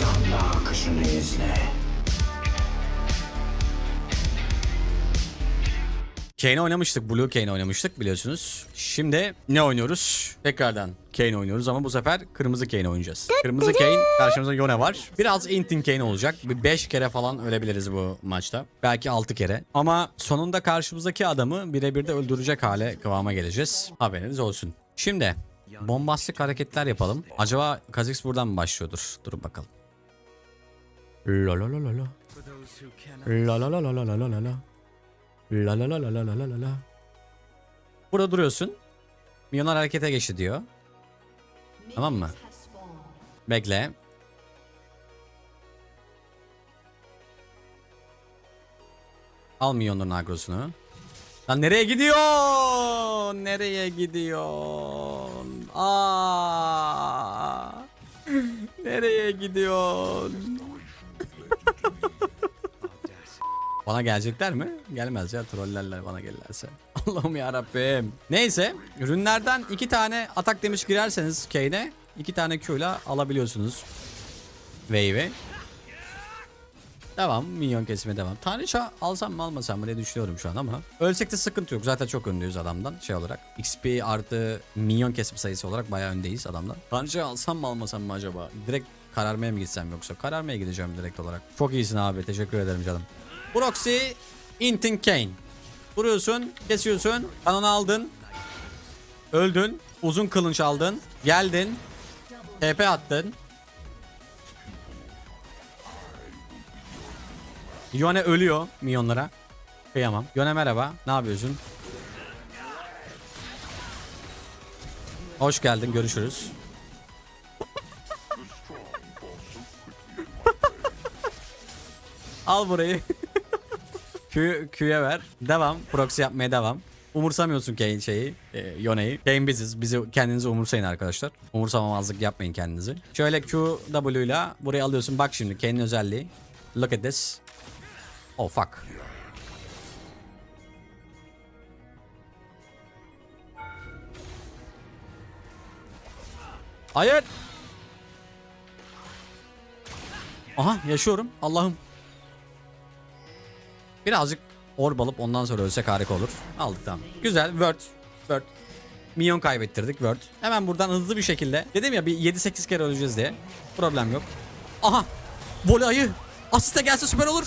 Damla akışını izle. Kane oynamıştık. Blue Kane oynamıştık biliyorsunuz. Şimdi ne oynuyoruz? Tekrardan Kane oynuyoruz ama bu sefer kırmızı Kane oynayacağız. Kırmızı Kane karşımızda Yone var. Biraz Intin Kane olacak. Bir 5 kere falan ölebiliriz bu maçta. Belki 6 kere. Ama sonunda karşımızdaki adamı birebir de öldürecek hale kıvama geleceğiz. Haberiniz olsun. Şimdi bombastik hareketler yapalım. Acaba Kha'Zix buradan mı başlıyordur? Durun bakalım. La la la la la. La la la la la la la la la. La la la la la la la la la. Burada duruyorsun. Milyonlar harekete geçti diyor. Tamam mı? Bekle. Al milyonların agrosunu. Lan nereye gidiyor? Nereye gidiyor? Aa! Nereye gidiyor? Bana gelecekler mi? Gelmez ya trollerler bana gelirlerse. Allah'ım ya Rabbim. Neyse ürünlerden iki tane atak demiş girerseniz Kane'e iki tane Q ile alabiliyorsunuz. Wave'i. Devam. Minyon kesime devam. Tanrıça alsam mı almasam mı diye düşünüyorum şu an ama. Ölsek de sıkıntı yok. Zaten çok öndeyiz adamdan şey olarak. XP artı minyon kesim sayısı olarak bayağı öndeyiz adamdan. Tanrıça alsam mı almasam mı acaba? Direkt kararmaya mı gitsem yoksa? Kararmaya gideceğim direkt olarak. Çok iyisin abi. Teşekkür ederim canım. Proxy Intin Kane. Vuruyorsun, kesiyorsun, kanonu aldın. Öldün, uzun kılınç aldın, geldin. TP attın. Yone ölüyor milyonlara. Kıyamam. Yone merhaba. Ne yapıyorsun? Hoş geldin. Görüşürüz. Al burayı. Q, Q'ya ver. Devam. Proxy yapmaya devam. Umursamıyorsun Kane şeyi, e, Yone'yi. Kane biziz. Bizi kendinizi umursayın arkadaşlar. Umursamamazlık yapmayın kendinizi. Şöyle Q, W ile buraya alıyorsun. Bak şimdi Kane'in özelliği. Look at this. Oh fuck. Hayır. Aha yaşıyorum. Allah'ım. Birazcık orb alıp ondan sonra ölsek harika olur. Aldık tamam. Güzel. Word. Word. Minyon kaybettirdik. Word. Hemen buradan hızlı bir şekilde. Dedim ya bir 7-8 kere öleceğiz diye. Problem yok. Aha. Voley ayı. Asiste gelse süper olur.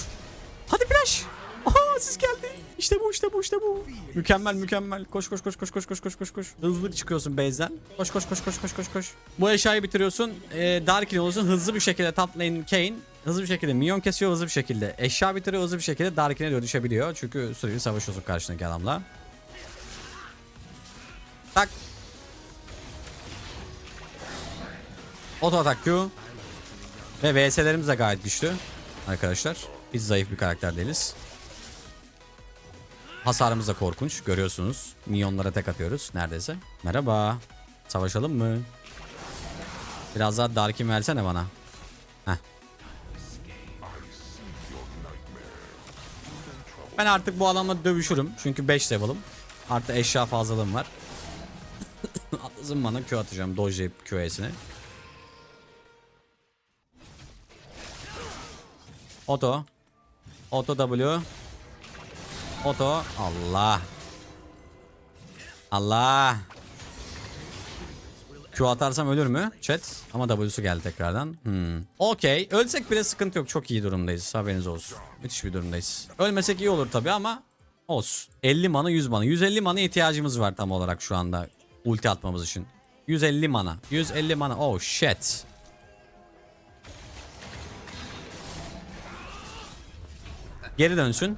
Hadi flash. Aha asist geldi. İşte bu işte bu işte bu. Mükemmel mükemmel. Koş koş koş koş koş koş koş koş koş. Hızlı çıkıyorsun base'den. Koş koş koş koş koş koş koş. Bu eşyayı bitiriyorsun. Ee, Darkin olursun. Hızlı bir şekilde top lane Kane hızlı bir şekilde minyon kesiyor hızlı bir şekilde. Eşya bitiriyor hızlı bir şekilde Darkin'e dönüşebiliyor. Çünkü sürekli savaşıyorsun karşındaki adamla. Tak. Auto atak Q. Ve VS'lerimiz de gayet güçlü. Arkadaşlar. Biz zayıf bir karakter değiliz. Hasarımız da korkunç. Görüyorsunuz. Minyonlara tek atıyoruz neredeyse. Merhaba. Savaşalım mı? Biraz daha Darkin versene bana. Heh. Ben artık bu adamla dövüşürüm. Çünkü 5 level'ım. Artı eşya fazlalığım var. Atlasın bana Q atacağım. Dojlayıp Q'sini. Oto. Oto W. Oto. Allah. Allah. Q atarsam ölür mü? Chat. Ama W'su geldi tekrardan. Hmm. Okey. Ölsek bile sıkıntı yok. Çok iyi durumdayız. Haberiniz olsun. Müthiş bir durumdayız. Ölmesek iyi olur tabi ama olsun. 50 mana 100 mana. 150 mana ihtiyacımız var tam olarak şu anda. Ulti atmamız için. 150 mana. 150 mana. Oh shit. Geri dönsün.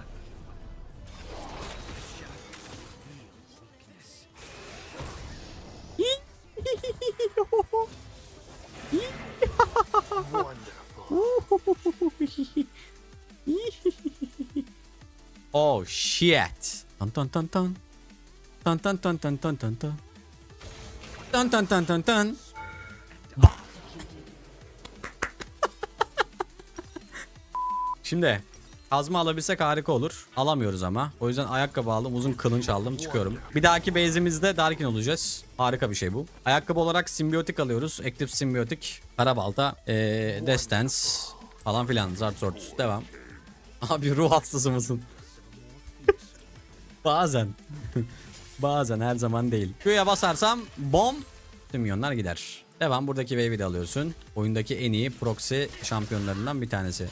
oh shit. Dun dun dun dun. Dun dun dun dun dun dun dun. Dun dun dun dun dun. Şimdi Kazma alabilsek harika olur. Alamıyoruz ama. O yüzden ayakkabı aldım. Uzun kılınç aldım. Çıkıyorum. Bir dahaki base'imizde Darkin olacağız. Harika bir şey bu. Ayakkabı olarak simbiyotik alıyoruz. Active simbiyotik. Karabalta. Ee, Destance. Falan filan. Zart sort. Devam. Abi ruh hastası mısın? Bazen. Bazen her zaman değil. Q'ya basarsam bom tüm milyonlar gider. Devam buradaki wave'i de alıyorsun. Oyundaki en iyi proxy şampiyonlarından bir tanesi.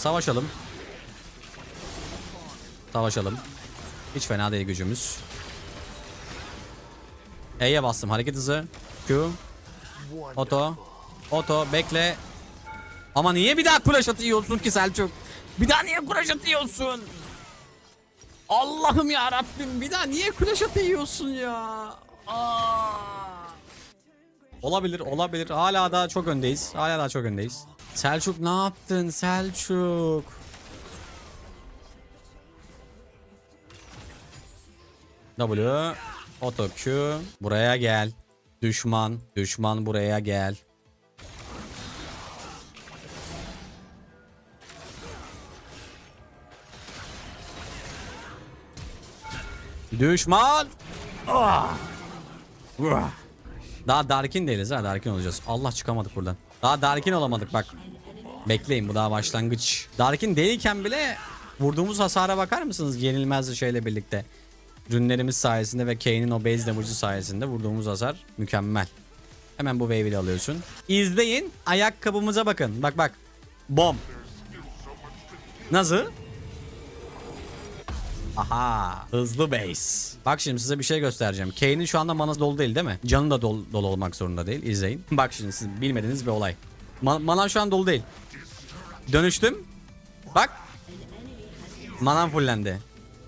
Savaşalım. Savaşalım. Hiç fena değil gücümüz. E'ye bastım hareket hızı. Q. Oto. Oto bekle. Ama niye bir daha kulaş atıyorsun ki Selçuk? Bir daha niye kulaş atıyorsun? Allah'ım ya Rabbim bir daha niye kulaş atıyorsun ya? Aa. Olabilir, olabilir. Hala daha çok öndeyiz. Hala daha çok öndeyiz. Selçuk ne yaptın Selçuk? W Auto Q buraya gel. Düşman, düşman buraya gel. Düşman. Ah! Daha Darkin değiliz ha Darkin olacağız. Allah çıkamadık buradan. Daha Darkin olamadık bak. Bekleyin bu daha başlangıç. Darkin değilken bile vurduğumuz hasara bakar mısınız yenilmez şeyle birlikte. Rünlerimiz sayesinde ve Kane'in o base damage'ı sayesinde vurduğumuz hasar mükemmel. Hemen bu wave'i alıyorsun. İzleyin ayakkabımıza bakın. Bak bak. Bom. Nasıl? Aha hızlı base. Bak şimdi size bir şey göstereceğim. Kane'in şu anda manası dolu değil değil mi? Canı da dolu, dolu olmak zorunda değil. İzleyin. Bak şimdi siz bilmediğiniz bir olay. Ma manan şu an dolu değil. Dönüştüm. Bak. Manan fullendi.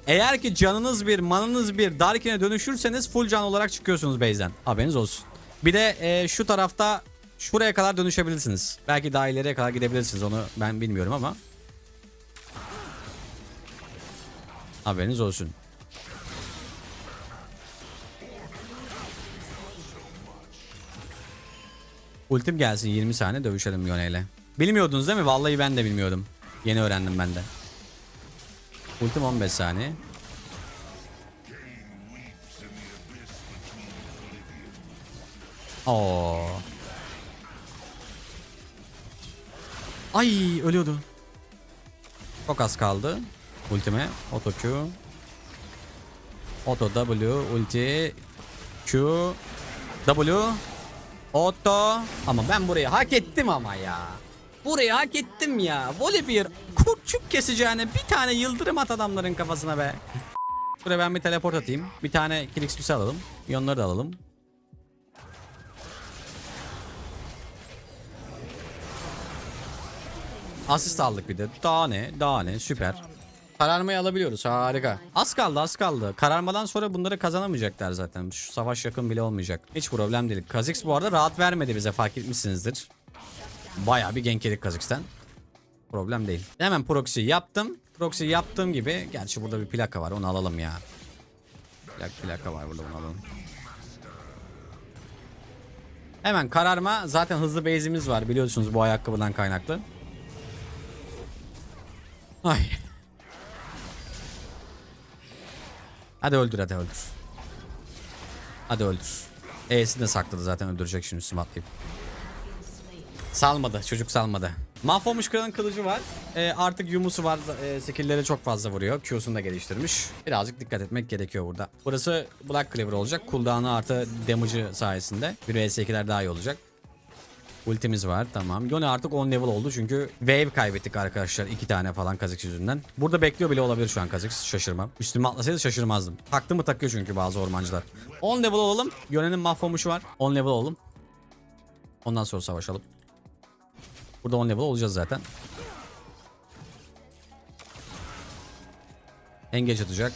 Eğer ki canınız bir, mananız bir Darkin'e dönüşürseniz full can olarak çıkıyorsunuz base'den. Haberiniz olsun. Bir de e, şu tarafta şuraya kadar dönüşebilirsiniz. Belki daha ileriye kadar gidebilirsiniz onu ben bilmiyorum ama. Haberiniz olsun. Ultim gelsin 20 saniye dövüşelim Yone ile. Bilmiyordunuz değil mi? Vallahi ben de bilmiyordum. Yeni öğrendim ben de. Ultim 15 saniye. Oo. Ay ölüyordu. Çok az kaldı. Ultime. Auto Q. Auto W. Ulti. Q. W. Auto. Ama ben burayı hak ettim ama ya. Burayı hak ettim ya. Volibear kurçuk keseceğine bir tane yıldırım at adamların kafasına be. Buraya ben bir teleport atayım. Bir tane kill XP'si alalım. Yonları da alalım. Asist aldık bir de. Daha ne? Daha ne? Süper. Kararmayı alabiliyoruz. Harika. Az kaldı az kaldı. Kararmadan sonra bunları kazanamayacaklar zaten. Şu savaş yakın bile olmayacak. Hiç problem değil. Kha'Zix bu arada rahat vermedi bize fark etmişsinizdir. Baya bir gank yedik Kha'Zix'ten. Problem değil. Hemen proxy yaptım. Proxy yaptığım gibi. Gerçi burada bir plaka var onu alalım ya. Plak, plaka var burada bunu alalım. Hemen kararma. Zaten hızlı base'imiz var biliyorsunuz bu ayakkabıdan kaynaklı. Ay. Hadi öldür hadi öldür. Hadi öldür. E'sini de sakladı zaten öldürecek şimdi smatlayıp. Salmadı çocuk salmadı. Mahvolmuş kralın kılıcı var. Ee, artık yumusu var. E, skill'leri çok fazla vuruyor. Q'sunu da geliştirmiş. Birazcık dikkat etmek gerekiyor burada. Burası Black Cleaver olacak. Cooldown'ı artı damage'ı sayesinde. 1 vs 2'ler daha iyi olacak. Ultimiz var tamam. Yone artık 10 level oldu çünkü wave kaybettik arkadaşlar. iki tane falan Kha'Zix yüzünden. Burada bekliyor bile olabilir şu an Kha'Zix. Şaşırmam. Üstüme atlasaydı şaşırmazdım. Taktı mı takıyor çünkü bazı ormancılar. 10 level olalım. Yone'nin mahvolmuşu var. 10 level olalım. Ondan sonra savaşalım. Burada 10 level olacağız zaten. Engage atacak.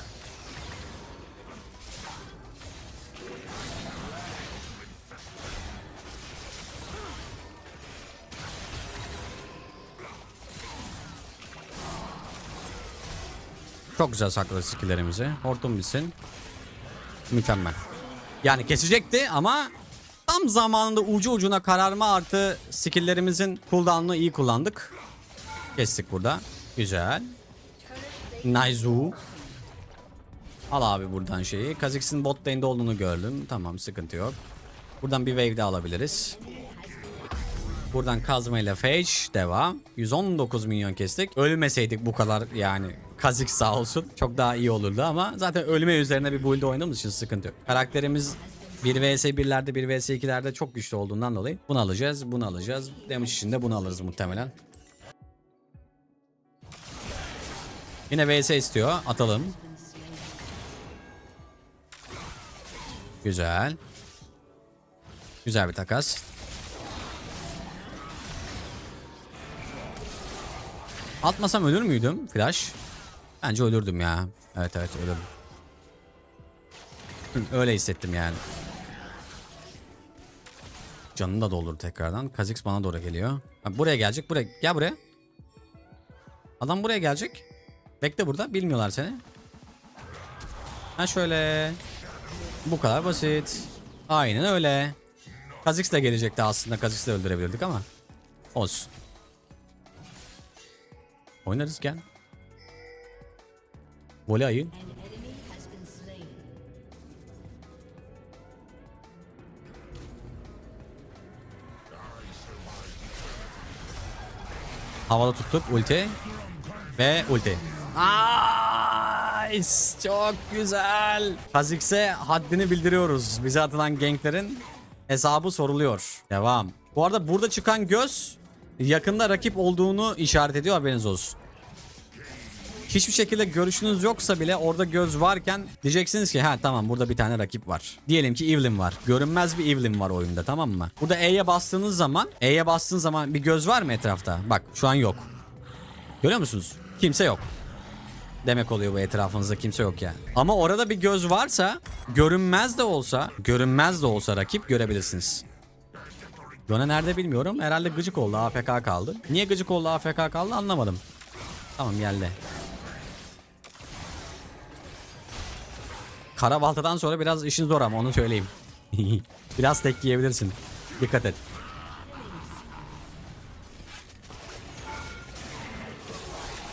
Çok güzel sakladı skilllerimizi. Hortum bitsin. Mükemmel. Yani kesecekti ama tam zamanında ucu ucuna kararma artı skilllerimizin cooldown'unu iyi kullandık. Kestik burada. Güzel. Naizu. Al abi buradan şeyi. Kha'Zix'in bot lane'de olduğunu gördüm. Tamam sıkıntı yok. Buradan bir wave de alabiliriz. Buradan kazma ile Phage devam. 119 milyon kestik. Ölmeseydik bu kadar yani Kha'Zix sağ olsun. Çok daha iyi olurdu ama zaten ölme üzerine bir build oynadığımız için sıkıntı yok. Karakterimiz 1 vs 1'lerde 1 vs 2'lerde çok güçlü olduğundan dolayı bunu alacağız, bunu alacağız. Damage için de bunu alırız muhtemelen. Yine vs istiyor. Atalım. Güzel. Güzel bir takas. Atmasam ölür müydüm Flash? Bence ölürdüm ya. Evet evet ölürdüm. Öyle hissettim yani. Canını da doldur tekrardan. Kha'Zix bana doğru geliyor. Ha, buraya gelecek. Buraya. Gel buraya. Adam buraya gelecek. Bekle burada. Bilmiyorlar seni. Ha şöyle. Bu kadar basit. Aynen öyle. Kha'Zix de gelecekti aslında. Kha'Zix'i de öldürebilirdik ama. Olsun. Oynarız gel. Voley ayı. Havada tuttuk ulti. Ve ulti. Nice. Çok güzel. Kha'Zix'e haddini bildiriyoruz. Bize atılan ganklerin hesabı soruluyor. Devam. Bu arada burada çıkan göz yakında rakip olduğunu işaret ediyor haberiniz olsun. Hiçbir şekilde görüşünüz yoksa bile orada göz varken diyeceksiniz ki ha tamam burada bir tane rakip var. Diyelim ki Evelyn var. Görünmez bir Evelyn var oyunda tamam mı? Burada E'ye bastığınız zaman E'ye bastığınız zaman bir göz var mı etrafta? Bak şu an yok. Görüyor musunuz? Kimse yok. Demek oluyor bu etrafınızda kimse yok yani. Ama orada bir göz varsa görünmez de olsa görünmez de olsa rakip görebilirsiniz. Yone nerede bilmiyorum. Herhalde gıcık oldu AFK kaldı. Niye gıcık oldu AFK kaldı anlamadım. Tamam geldi. Kara baltadan sonra biraz işin zor ama onu söyleyeyim. biraz tek yiyebilirsin. Dikkat et.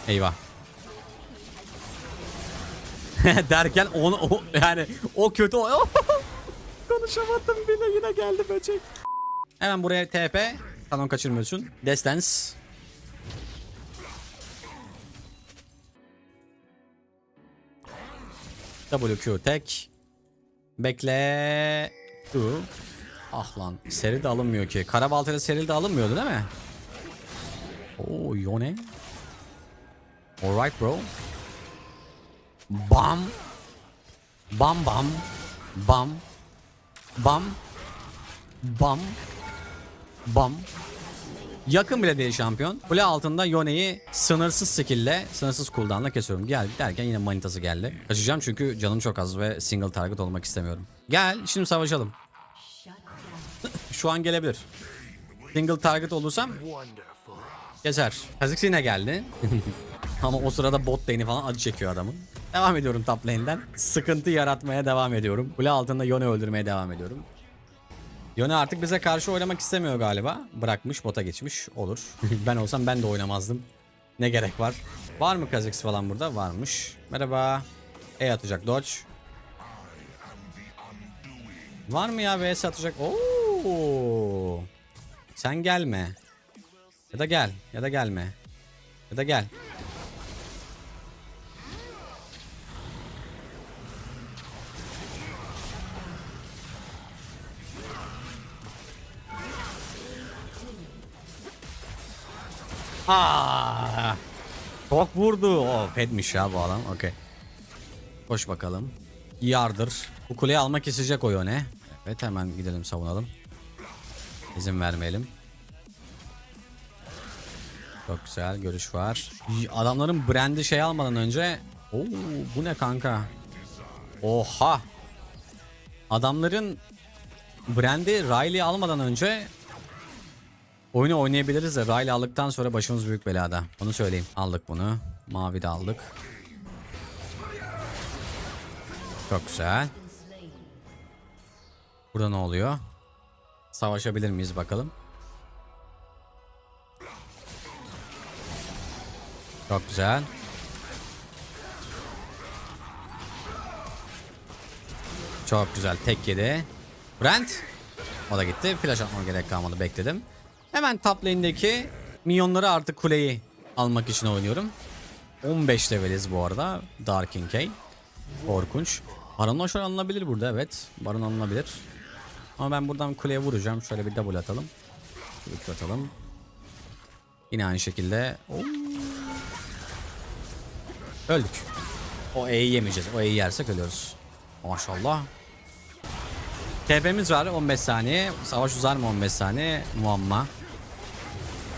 Eyvah. Derken onu o, yani o kötü o konuşamadım bile yine geldi böcek. Hemen buraya TP. Talon kaçırmıyorsun. Destance. WQ tek. Bekle. Q. Ah lan. Seri de alınmıyor ki. Karabaltayla seri de alınmıyordu değil mi? Oo Yone. Alright bro. Bam. Bam bam. Bam. Bam. Bam. Bam. Yakın bile değil şampiyon. Kule altında Yone'yi sınırsız skill'le, sınırsız cooldown'la kesiyorum. Gel derken yine manitası geldi. Kaçacağım çünkü canım çok az ve single target olmak istemiyorum. Gel şimdi savaşalım. Şu an gelebilir. Single target olursam keser. Kha'Zix yine geldi. Ama o sırada bot lane'i falan acı çekiyor adamın. Devam ediyorum top lane'den. Sıkıntı yaratmaya devam ediyorum. Kule altında Yone öldürmeye devam ediyorum. Yone artık bize karşı oynamak istemiyor galiba. Bırakmış bota geçmiş. Olur. ben olsam ben de oynamazdım. Ne gerek var? Var mı Kha'Zix falan burada? Varmış. Merhaba. E atacak Dodge. Var mı ya VS atacak? Oo. Sen gelme. Ya da gel. Ya da gelme. Ya da gel. Aa! Çok vurdu. O petmiş ya bu adam. Okey. Koş bakalım. Yardır. Bu kuleyi almak isteyecek o yöne. Evet hemen gidelim savunalım. İzin vermeyelim. Çok güzel görüş var. Adamların brandi şey almadan önce Oo bu ne kanka? Oha. Adamların brandi Riley almadan önce Oyunu oynayabiliriz de Riley aldıktan sonra başımız büyük belada. Onu söyleyeyim. Aldık bunu. Mavi de aldık. Çok güzel. Burada ne oluyor? Savaşabilir miyiz bakalım. Çok güzel. Çok güzel. Tek yedi. Brent. O da gitti. Flash atmama gerek kalmadı. Bekledim. Hemen top lane'deki minyonları artık kuleyi almak için oynuyorum. 15 leveliz bu arada. Darkin Kane. Korkunç. Baron şöyle alınabilir burada evet. Baron alınabilir. Ama ben buradan kuleye vuracağım. Şöyle bir double atalım. Bir atalım. Yine aynı şekilde. Oo. Öldük. O E'yi yemeyeceğiz. O E'yi yersek ölüyoruz. Maşallah. TP'miz var 15 saniye. Savaş uzar mı 15 saniye? Muamma.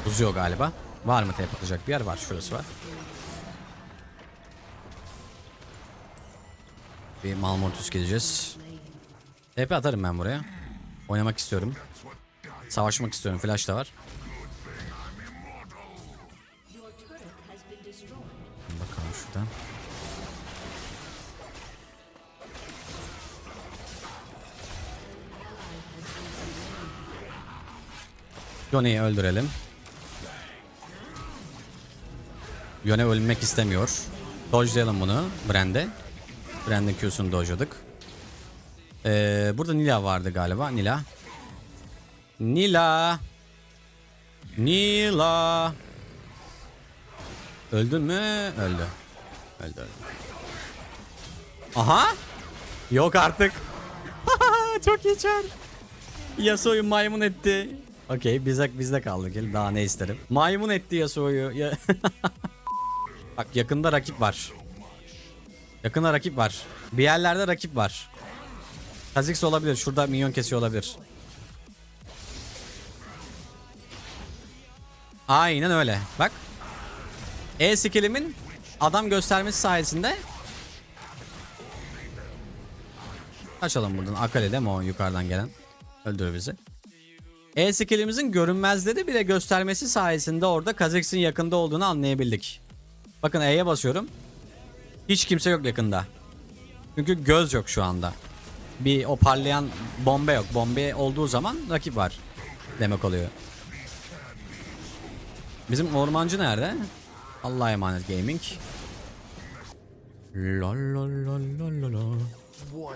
Uzuyor galiba. Var mı TP atacak bir yer? Var. Şurası var. Bir Malmortus geleceğiz. TP atarım ben buraya. Oynamak istiyorum. Savaşmak istiyorum. Flash da var. Bakalım şuradan. Yone'yi öldürelim. Yone ölmek istemiyor. Dodge'layalım bunu Brand'e. Brand'in Q'sunu dodge'ladık. Ee, burada Nila vardı galiba. Nila. Nila. Nila. Öldün mü? Öldü. Öldü öldü. Aha. Yok artık. Çok iyi çar. Yasuo'yu maymun etti. Okey bizde, bizde kaldı. Daha ne isterim. Maymun etti Yasuo'yu. Bak yakında rakip var. Yakında rakip var. Bir yerlerde rakip var. Kha'Zix olabilir. Şurada minyon kesiyor olabilir. Aynen öyle. Bak. E skillimin adam göstermesi sayesinde Açalım buradan. Akale değil mi o yukarıdan gelen? Öldür bizi. E skillimizin görünmezleri bile göstermesi sayesinde orada Kha'Zix'in yakında olduğunu anlayabildik. Bakın E'ye basıyorum. Hiç kimse yok yakında. Çünkü göz yok şu anda. Bir o parlayan bomba yok. Bomba olduğu zaman rakip var. Demek oluyor. Bizim ormancı nerede? Allah'a emanet gaming. La la la la la la.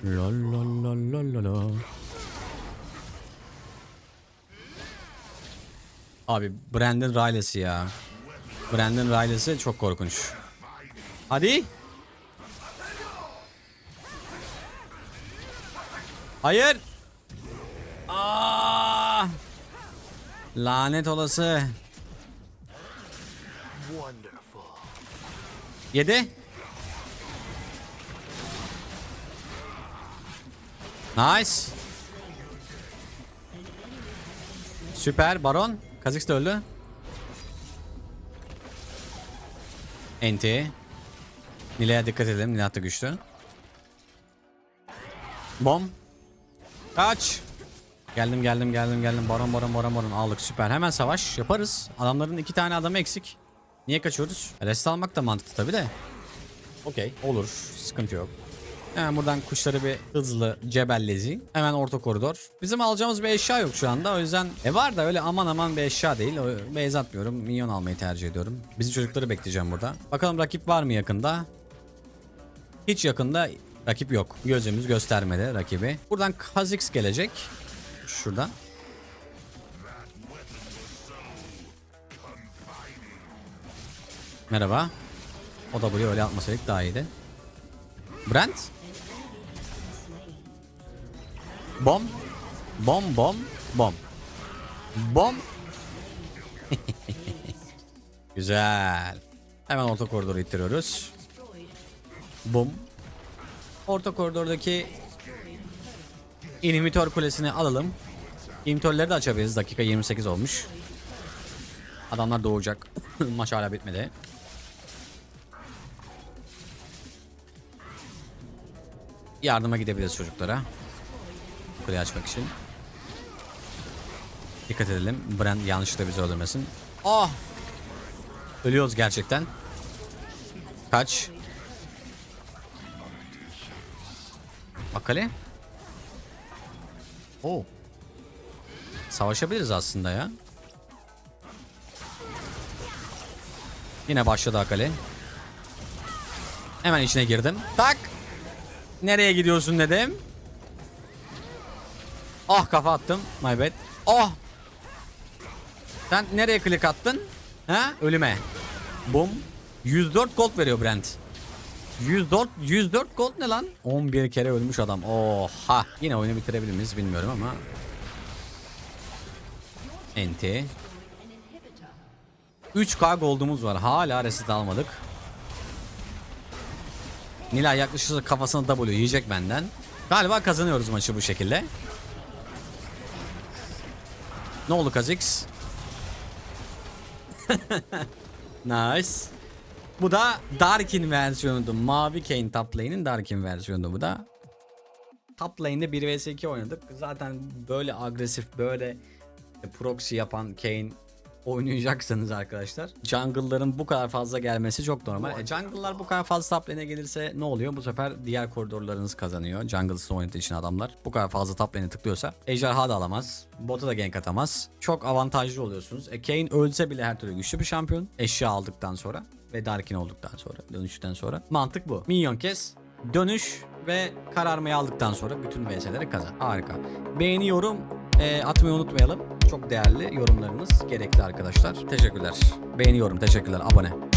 La la la la la la. Abi Brandon Riley'si ya. Brandon Riley'si çok korkunç. Hadi. Hayır. Aa! Lanet olası. Yedi. Nice. Süper Baron. Kha'Zix de öldü. Enti. Nilay'a dikkat edelim. Nilay'a da güçlü. Bom. Kaç. Geldim geldim geldim geldim. Baron baron baron baron aldık süper. Hemen savaş yaparız. Adamların iki tane adamı eksik. Niye kaçıyoruz? Rest almak da mantıklı tabi de. Okey olur. Sıkıntı yok. Hemen buradan kuşları bir hızlı cebellezi. Hemen orta koridor. Bizim alacağımız bir eşya yok şu anda. O yüzden e var da öyle aman aman bir eşya değil. Base atmıyorum. Minyon almayı tercih ediyorum. Bizim çocukları bekleyeceğim burada. Bakalım rakip var mı yakında? Hiç yakında rakip yok. Gözümüz göstermedi rakibi. Buradan Kha'Zix gelecek. Şuradan. Merhaba. O da buraya öyle atmasaydık daha iyiydi. Brent. Bom. Bom bom bom. Bom. Güzel. Hemen orta koridoru ittiriyoruz. Bum. Orta koridordaki inhibitor kulesini alalım. İnhibitörleri de açabiliriz. Dakika 28 olmuş. Adamlar doğacak. Maç hala bitmedi. Yardıma gidebiliriz çocuklara. Kuleyi açmak için. Dikkat edelim. Brand yanlışlıkla bizi öldürmesin. Ah! Ölüyoruz gerçekten. Kaç. Akale. Oo. Savaşabiliriz aslında ya. Yine başladı Akali. Hemen içine girdim. Tak. Nereye gidiyorsun dedim. Ah kafa attım. My bad. Oh. Sen nereye klik attın? Ha? Ölüme. Bum. 104 gold veriyor Brent. 104 104 gold ne lan? 11 kere ölmüş adam. Oha. Yine oyunu bitirebilir miyiz bilmiyorum ama. Enti. 3k gold'umuz var. Hala resit almadık. Nilay yaklaşırsa kafasını W yiyecek benden. Galiba kazanıyoruz maçı bu şekilde. Ne oldu Kazix? nice. Bu da Darkin versiyonudu. Mavi Kane top lane'in Darkin versiyonu bu da. Top lane'de 1 vs 2 oynadık. Zaten böyle agresif, böyle proxy yapan Kane oynayacaksanız arkadaşlar. Jungle'ların bu kadar fazla gelmesi çok normal. E, jungle'lar bu kadar fazla top lane'e gelirse ne oluyor? Bu sefer diğer koridorlarınız kazanıyor. Jungle'sız oynadığı için adamlar. Bu kadar fazla top lane'e tıklıyorsa ejderha da alamaz. Bota da gank atamaz. Çok avantajlı oluyorsunuz. E, Kane ölse bile her türlü güçlü bir şampiyon. Eşya aldıktan sonra ve Darkin olduktan sonra, dönüşten sonra. Mantık bu. Minyon kes, dönüş ve kararmayı aldıktan sonra bütün VS'leri kazan. Harika. Beğeni, yorum e, atmayı unutmayalım. Çok değerli yorumlarınız gerekli arkadaşlar. Teşekkürler. Beğeni, yorum, teşekkürler. Abone.